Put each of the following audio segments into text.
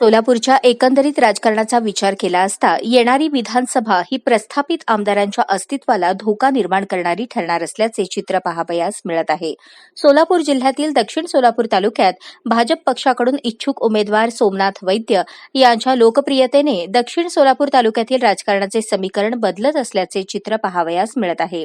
सोलापूरच्या एकंदरीत राजकारणाचा विचार केला असता येणारी विधानसभा ही प्रस्थापित आमदारांच्या अस्तित्वाला धोका निर्माण करणारी ठरणार असल्याचे चित्र पाहावयास मिळत आहे. सोलापूर जिल्ह्यातील दक्षिण सोलापूर तालुक्यात भाजप पक्षाकडून इच्छुक उमेदवार सोमनाथ वैद्य यांच्या लोकप्रियतेने दक्षिण सोलापूर तालुक्यातील राजकारणाचे समीकरण बदलत असल्याचे चित्र पाहावयास मिळत आहे.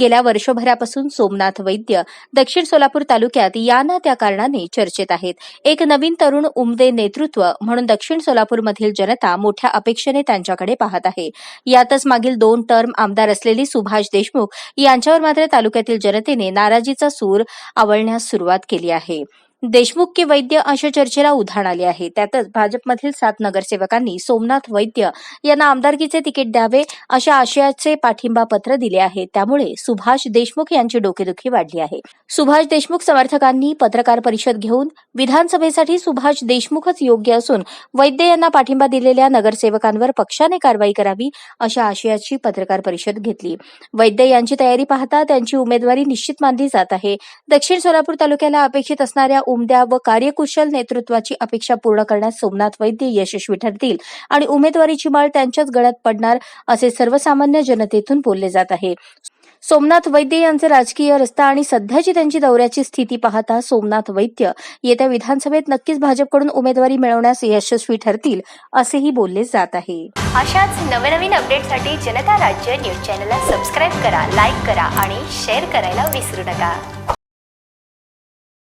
गेल्या वर्षभरापासून सोमनाथ वैद्य दक्षिण सोलापूर तालुक्यात या ना त्या कारणाने चर्चेत आहेत. एक नवीन तरुण उमदे नेतृत्व म्हणून दक्षिण सोलापूरमधील जनता मोठ्या अपेक्षेने त्यांच्याकडे पाहत आहे. यातच मागील दोन टर्म आमदार असलेली सुभाष देशमुख यांच्यावर मात्र तालुक्यातील जनतेने नाराजीचा सूर आवळण्यास सुरुवात केली आहे. देशमुख की वैद्य अशा चर्चेला उधाण आले आहे. त्यातच भाजपमधील सात नगरसेवकांनी सोमनाथ वैद्य यांना आमदारकीचे तिकीट द्यावे अशा आशयाचे पाठिंबा पत्र दिले आहे. त्यामुळे सुभाष देशमुख यांची डोकेदुखी वाढली आहे. सुभाष देशमुख समर्थकांनी पत्रकार परिषद घेऊन विधानसभेसाठी सुभाष देशमुखच योग्य असून वैद्य यांना पाठिंबा दिलेल्या नगरसेवकांवर पक्षाने कारवाई करावी अशा आशयाची पत्रकार परिषद घेतली. वैद्य यांची तयारी पाहता त्यांची उमेदवारी निश्चित मानली जात आहे. दक्षिण सोलापूर तालुक्याला अपेक्षित असणाऱ्या उमद्या व कार्यकुशल नेतृत्वाची अपेक्षा पूर्ण करण्यात सोमनाथ वैद्य यशस्वी ठरतील आणि उमेदवारीची माळ त्यांच्याच गळ्यात पडणार असे सर्वसामान्य जनतेतून बोलले जात आहे. सोमनाथ वैद्य यांचे राजकीय रस्ता आणि सध्याची त्यांची दौऱ्याची स्थिती पाहता सोमनाथ वैद्य येत्या विधानसभेत नक्कीच भाजपकडून उमेदवारी मिळवण्यास यशस्वी ठरतील असेही बोलले जात आहे. अशाच नवनवीन अपडेटसाठी जनता राज्य न्यूज चॅनलला सबस्क्राईब करा लाईक करा आणि शेअर करायला विसरू नका.